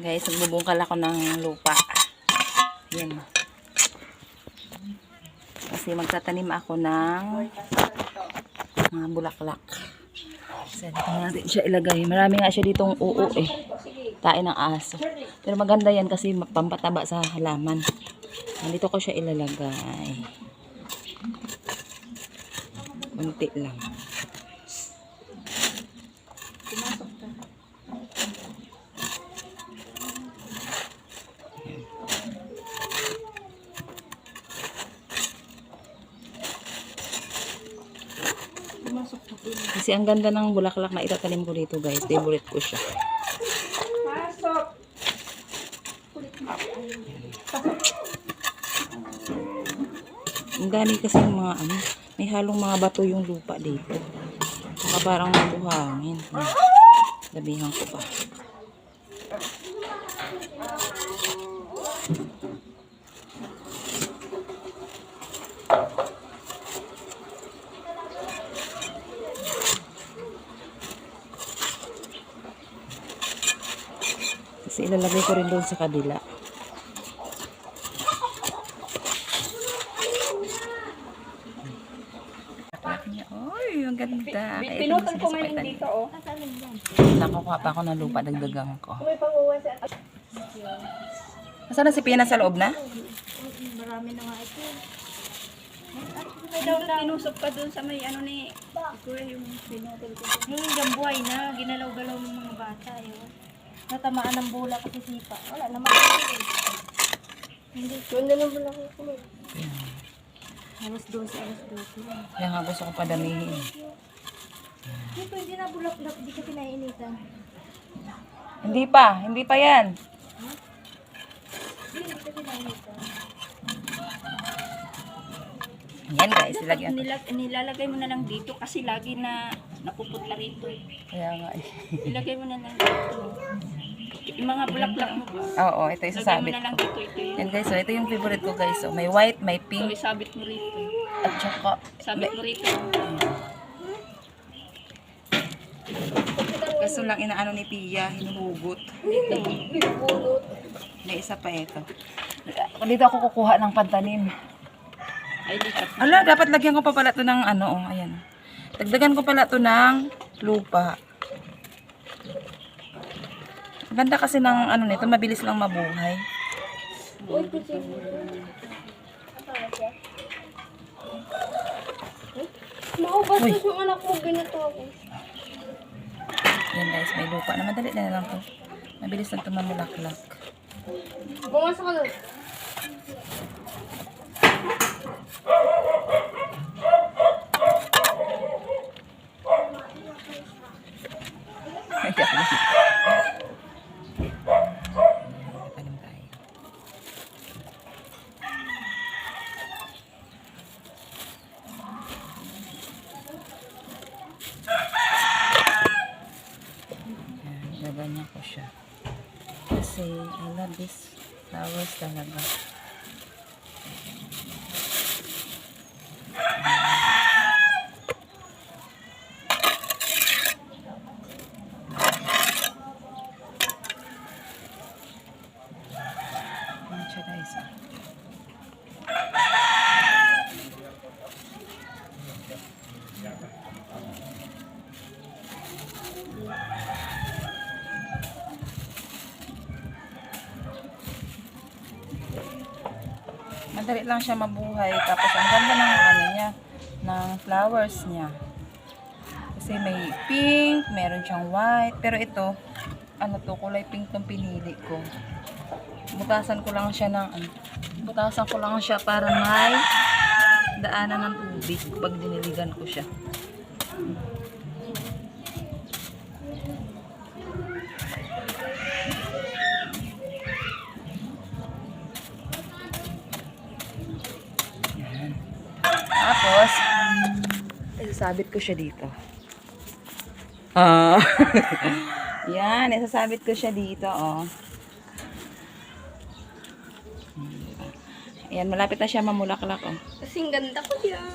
Guys, nagbubungkal ako ng lupa. Yan. Kasi magtatanim ako ng mga bulaklak. So, dito natin siya ilagay. Marami nga siya ditong uo eh. Tain ng aso. Pero maganda yan kasi pampataba sa halaman. Nandito ko siya ilalagay. Unti lang. Kasi ang ganda ng bulaklak na itatanim ko dito guys. Favorite ko siya. Ang dami kasi mga ano, may halong mga bato yung lupa dito. Saka parang mabuhangin. Ayan. Dabihan ko pa. Kasi ilalagay ko rin doon sa kabila. Oy, ang ganda. Pinutol ko ngayon dito, oh. Nakukuha pa ako ng lupa, dagdagang ko. Nasaan na si Pina sa loob na? Marami na nga ito. May daw na tinusok ka dun sa may ano ni... Kuya yung pinutol ko. Yung gambuhay na, ginalaw-galaw ng mga bata, yun. Natamaan ng bola kasi sipa. Wala naman. Hindi. Ganda ng bola ko ko. Alas 12, alas 12. Kaya nga gusto ko padamihin. Hindi po, hindi na bulak-bulak, hindi ka pinainitan. Hindi pa, hindi pa yan. Hindi ka pinainitan. Yan guys, ilagyan ko. Nilag, nilalagay mo na lang dito kasi lagi na napuputla rito. Kaya nga eh. Ilagay mo na lang dito. Yung mga bulaklak mo ba? Oo, ito yung Ilagay mo sasabit na lang ko. dito. Ito yung Yan guys, so ito yung favorite ko guys. So, may white, may pink, isabit mo rito. at saka Sabit mo rito. Kaso lang inaano ni Pia, hinuhugot. Dito. May isa pa ito. Dito ako kukuha ng pantanim. Ay. Ala, dapat lagyan ko pa pala to ng ano, oh, ayan. Dagdagan ko pala to ng lupa. Ganda kasi ng ano nito, mabilis lang mabuhay. Maubos Uy. yung anak ko, ganito ako. Yan guys, may lupa na madali na lang to. Mabilis lang to mamulaklak. Bumasok ka doon. Ay, ako na. Tanim tayo. Siya. Kasi I love this flowers talaga. Ayan siya guys. ah. Madali lang siya mabuhay. Tapos ang ganda ng ano niya, ng flowers niya. Kasi may pink, meron siyang white. Pero ito, ano to, kulay pink tong pinili ko. Butasan ko lang siya ng, ano, butasan ko lang siya para may daanan ng tubig pag diniligan ko siya. Yan. Tapos, isasabit ko siya dito. Ah. Yan, isasabit ko siya dito, oh. Ayan, malapit na siya mamulaklak, oh. Kasing ganda ko yan.